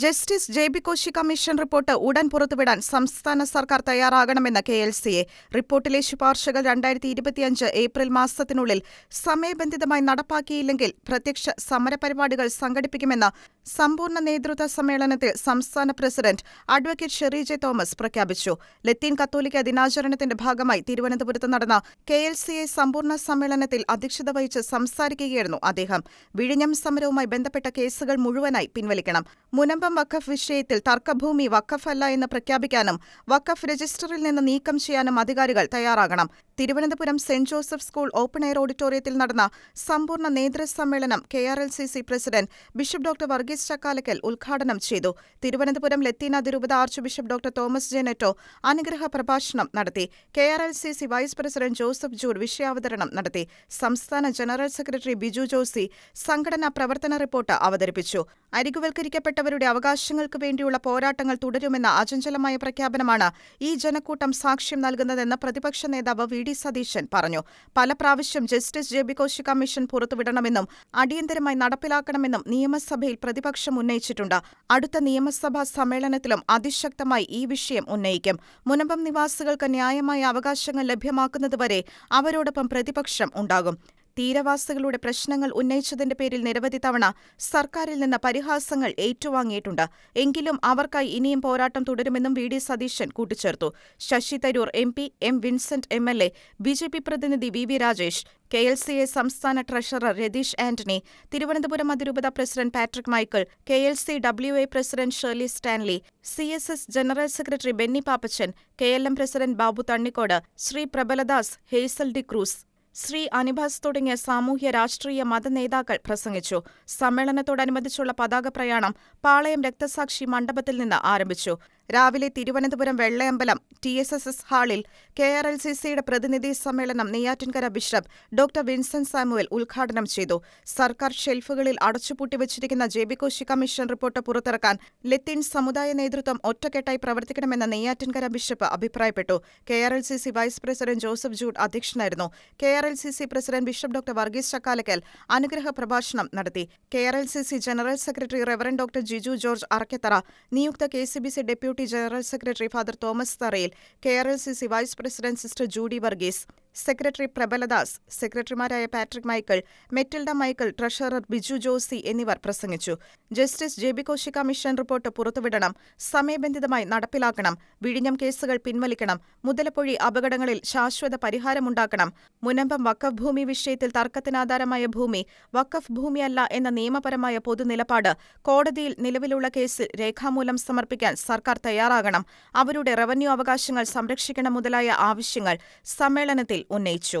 Justice J B Koshy commission report ഉടൻ പുറത്തുവിടാൻ സംസ്ഥാന സർക്കാർ തയ്യാറാകണമെന്ന് കെ എൽ സി എ. റിപ്പോർട്ടിലെ ശുപാർശകൾ രണ്ടായിരത്തി ഇരുപത്തിയഞ്ച് ഏപ്രിൽ മാസത്തിനുള്ളിൽ സമയബന്ധിതമായി നടപ്പാക്കിയില്ലെങ്കിൽ പ്രത്യക്ഷ സമരപരിപാടികൾ സംഘടിപ്പിക്കുമെന്ന് സമ്പൂർണ നേതൃത്വ സമ്മേളനത്തിൽ സംസ്ഥാന president advocate Sherry J Thomas പ്രഖ്യാപിച്ചു. ലത്തീൻ കത്തോലിക്ക ദിനാചരണത്തിന്റെ ഭാഗമായി തിരുവനന്തപുരത്ത് നടന്ന കെ എൽ സി എ സമ്പൂർണ സമ്മേളനത്തിൽ അധ്യക്ഷത വഹിച്ച് സംസാരിക്കുകയായിരുന്നു അദ്ദേഹം. വിഴിഞ്ഞം സമരവുമായി ബന്ധപ്പെട്ട കേസുകൾ മുഴുവനായി പിൻവലിക്കണം. മുനമ്പം വഖഫ് വിഷയത്തിൽ തർക്കഭൂമി വഖഫല്ല എന്ന് പ്രഖ്യാപിക്കാനും വഖഫ് രജിസ്റ്ററിൽ നിന്ന് നീക്കം ചെയ്യാനും അധികാരികൾ തയ്യാറാകണം. Thiruvananthapuram saint Joseph school open air ഓഡിറ്റോറിയത്തിൽ നടന്ന സമ്പൂർണ നേതൃസമ്മേളനം K R L C C president bishop doctor Varghese Chakkalakkal ഉദ്ഘാടനം ചെയ്തു. തിരുവനന്തപുരം ലത്തീൻ അതിരൂപത archbishop doctor Thomas J Netto അനുഗ്രഹ പ്രഭാഷണം നടത്തി. K R L C C vice president Joseph Jude വിഷയാവതരണം നടത്തി. സംസ്ഥാന ജനറൽ സെക്രട്ടറി ബിജു ജോസി സംഘടനാ പ്രവർത്തന റിപ്പോർട്ട് അവതരിപ്പിച്ചു. അരികുവൽക്കരിക്കപ്പെട്ടവരുടെ അവകാശങ്ങൾക്കു വേണ്ടിയുള്ള പോരാട്ടങ്ങൾ തുടരുമെന്ന അചഞ്ചലമായ പ്രഖ്യാപനമാണ് ഈ ജനക്കൂട്ടം സാക്ഷ്യം നൽകുന്നതെന്ന് പ്രതിപക്ഷ നേതാവ് വി. ഡി സതീശൻ പറഞ്ഞു. പല പ്രാവശ്യം justice J B Koshy commission പുറത്തുവിടണമെന്നും അടിയന്തരമായി നടപ്പിലാക്കണമെന്നും നിയമസഭയിൽ പ്രതിപക്ഷം ഉന്നയിച്ചിട്ടുണ്ട്. അടുത്ത നിയമസഭാ സമ്മേളനത്തിലും അതിശക്തമായി ഈ വിഷയം ഉന്നയിക്കും. മുനമ്പം നിവാസികൾക്ക് ന്യായമായ അവകാശങ്ങൾ ലഭ്യമാക്കുന്നതുവരെ അവരോടൊപ്പം പ്രതിപക്ഷം ഉണ്ടാകും. തീരവാസികളുടെ പ്രശ്നങ്ങൾ ഉന്നയിച്ചതിന്റെ പേരിൽ നിരവധി തവണ സർക്കാരിൽ നിന്ന് പരിഹാസങ്ങൾ ഏറ്റുവാങ്ങിയിട്ടുണ്ട്. എങ്കിലും അവർക്കായി ഇനിയും പോരാട്ടം തുടരുമെന്നും വി. ഡി. സതീശൻ കൂട്ടിച്ചേർത്തു. Shashi Tharoor M. P M. Vincent M. L. A B. J. P പ്രതിനിധി V. V. Rajesh K. L. C. A സംസ്ഥാന ട്രഷറർ രതീഷ് ആന്റണി തിരുവനന്തപുരം അതിരൂപത president Patrick Michael K. L. C. W. A. President Shirley Stanley C. S. S. General secretary Benny Pappachan K. L. M. President Babu Thannikode Shri Prabaladas Hazel D'Cruz Shri Anibas തുടങ്ങിയ സാമൂഹ്യ രാഷ്ട്രീയ മത നേതാക്കൾ പ്രസംഗിച്ചു. സമ്മേളനത്തോടനുബന്ധിച്ചുള്ള പതാക പ്രയാണം പാളയം രക്തസാക്ഷി മണ്ഡപത്തിൽ നിന്ന് ആരംഭിച്ചു. രാവിലെ Thiruvananthapuram Vellayambalam T S S S ഹാളിൽ കെ ആർ എൽ സി സിയുടെ പ്രതിനിധി സമ്മേളനം Neyyattinkara bishop doctor Vincent Samuel ഉദ്ഘാടനം ചെയ്തു. സർക്കാർ ഷെൽഫുകളിൽ അടച്ചുപൂട്ടിവച്ചിരിക്കുന്ന J B Koshy commission report പുറത്തിറക്കാൻ ലത്തീൻ സമുദായ നേതൃത്വം ഒറ്റക്കെട്ടായി പ്രവർത്തിക്കണമെന്ന് നെയ്യാറ്റിൻകര ബിഷപ്പ് അഭിപ്രായപ്പെട്ടു. K R L C C vice president Joseph Jude അധ്യക്ഷനായിരുന്നു. K R L C C president bishop doctor Varghese Chakkalakkal അനുഗ്രഹ പ്രഭാഷണം നടത്തി. K R L C C general secretary reverend doctor Jiju George Arakkathara നിയുക്ത K C B C deputy general secretary father Thomas Tharayil K R L C C vice president sister Judy Varghese secretary Prabaladas സെക്രട്ടറിമാരായ Patrick Michael Metilda Michael treasurer Biju Josy എന്നിവർ പ്രസംഗിച്ചു. Justice J B Koshy commission report പുറത്തുവിടണം സമയബന്ധിതമായി നടപ്പിലാക്കണം വിഴിഞ്ഞം കേസുകൾ പിൻവലിക്കണം മുതലപ്പൊഴി അപകടങ്ങളിൽ ശാശ്വത പരിഹാരമുണ്ടാക്കണം മുനമ്പം വക്കഫ് ഭൂമി വിഷയത്തിൽ തർക്കത്തിനാധാരമായ ഭൂമി വക്കഫ് ഭൂമിയല്ല എന്ന നിയമപരമായ പൊതുനിലപാട് കോടതിയിൽ നിലവിലുള്ള കേസിൽ രേഖാമൂലം സമർപ്പിക്കാൻ സർക്കാർ തയ്യാറാകണം അവരുടെ റവന്യൂ അവകാശങ്ങൾ സംരക്ഷിക്കണം മുതലായ ആവശ്യങ്ങൾ സമ്മേളനത്തിൽ ఉన్నయిచ్చు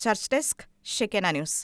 చర్చ్ డెస్క్ షెకెనా న్యూస్